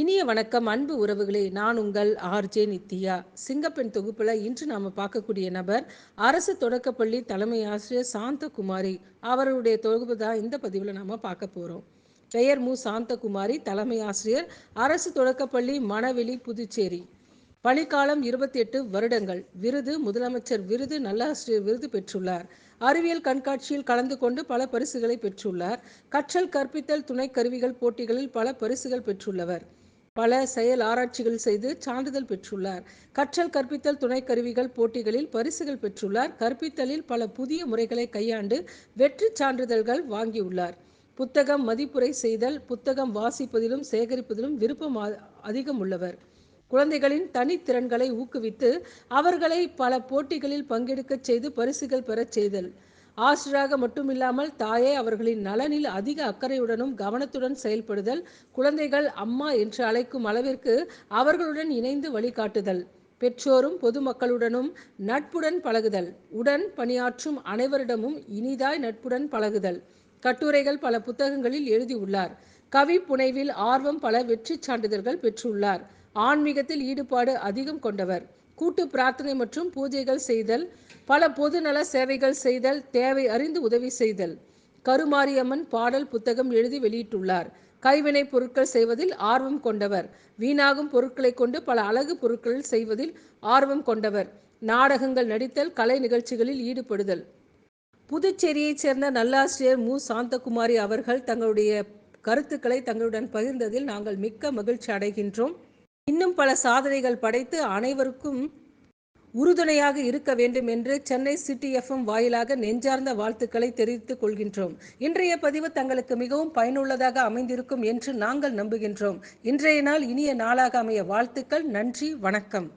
இனிய வணக்கம் அன்பு உறவுகளே. நான் உங்கள் ஆர்ஜே நித்யா. சிங்கப்பெண் தொகுப்பில் இன்று நாம் பார்க்கக்கூடிய நபர் அரசு தொடக்கப்பள்ளி தலைமை ஆசிரியர் சாந்தகுமாரி. அவருடைய தொகுப்பு தான் இந்த பதிவில் நாம் பார்க்க போகிறோம் பெயர் மு. சாந்தகுமாரி தலைமை ஆசிரியர் அரசு தொடக்கப்பள்ளி மணவெளி புதுச்சேரி. பணிக்காலம் இருபத்தி எட்டு வருடங்கள். விருது முதலமைச்சர் விருது நல்லாசிரியர் விருது பெற்றுள்ளார். அறிவியல் கண்காட்சியில் கலந்து கொண்டு பல பரிசுகளை பெற்றுள்ளார். கற்றல் கற்பித்தல் துணை கருவிகள் போட்டிகளில் பல பரிசுகள் பெற்றுள்ளவர். பல செயல் ஆராய்ச்சிகள் செய்து சான்றிதழ் பெற்றுள்ளார். கற்றல் கற்பித்தல் துணை கருவிகள் போட்டிகளில் பரிசுகள் பெற்றுள்ளார். கற்பித்தலில் பல புதிய முறைகளை கையாண்டு வெற்றி சான்றிதழ்கள் வாங்கியுள்ளார். புத்தகம் மதிப்புரை செய்தல் புத்தகம் வாசிப்பதிலும் சேகரிப்பதிலும் விருப்பம் அதிகம் உள்ளவர் குழந்தைகளின் தனித்திறன்களை ஊக்குவித்து அவர்களை பல போட்டிகளில் பங்கெடுக்கச் செய்து பரிசுகள் பெறச் செய்தல். ஆசிராக மட்டுமில்லாமல் தாயே அவர்களின் நலனில் அதிக அக்கறையுடனும் கவனத்துடன் செயல்படுதல் குழந்தைகள் அம்மா என்று அழைக்கும் அளவிற்கு அவர்களுடன் இணைந்து வழிகாட்டுதல் பெற்றோரும் பொதுமக்களுடனும் நட்புடன் பழகுதல் உடன் பணியாற்றும் அனைவரிடமும் இனிதாய் நட்புடன் பழகுதல். கட்டுரைகள் பல புத்தகங்களில் எழுதியுள்ளார். கவி புனைவில் ஆர்வம் பல வெற்றி சான்றிதழ்கள் பெற்றுள்ளார். ஆன்மீகத்தில் ஈடுபாடு அதிகம் கொண்டவர். கூட்டு பிரார்த்தனை மற்றும் பூஜைகள் செய்தல் பல பொதுநல சேவைகள் செய்தல் தேவை அறிந்து உதவி செய்தல். கருமாரியம்மன் பாடல் புத்தகம் எழுதி வெளியிட்டுள்ளார். கைவினை பொருட்கள் செய்வதில் ஆர்வம் கொண்டவர். வீணாகும் பொருட்களை கொண்டு பல அழகு பொருட்கள் செய்வதில் ஆர்வம் கொண்டவர். நாடகங்கள் நடித்தல் கலை நிகழ்ச்சிகளில் ஈடுபடுதல். புதுச்சேரியைச் சேர்ந்த நல்லாசிரியர் மு. சாந்தகுமாரி அவர்கள் தங்களுடைய கருத்துக்களை தங்களுடன் பகிர்ந்ததில் நாங்கள் மிக்க மகிழ்ச்சி அடைகின்றோம். இன்னும் பல சாதனைகள் படைத்து அனைவருக்கும் உறுதுணையாக இருக்க வேண்டும் என்று சென்னை சிட்டி எஃப்எம் வாயிலாக நெஞ்சார்ந்த வாழ்த்துக்களை தெரிவித்துக் கொள்கின்றோம். இன்றைய பதிவு தங்களுக்கு மிகவும் பயனுள்ளதாக அமைந்திருக்கும் என்று நாங்கள் நம்புகின்றோம். இன்றைய நாள் இனிய நாளாக அமைய வாழ்த்துக்கள். நன்றி. வணக்கம்.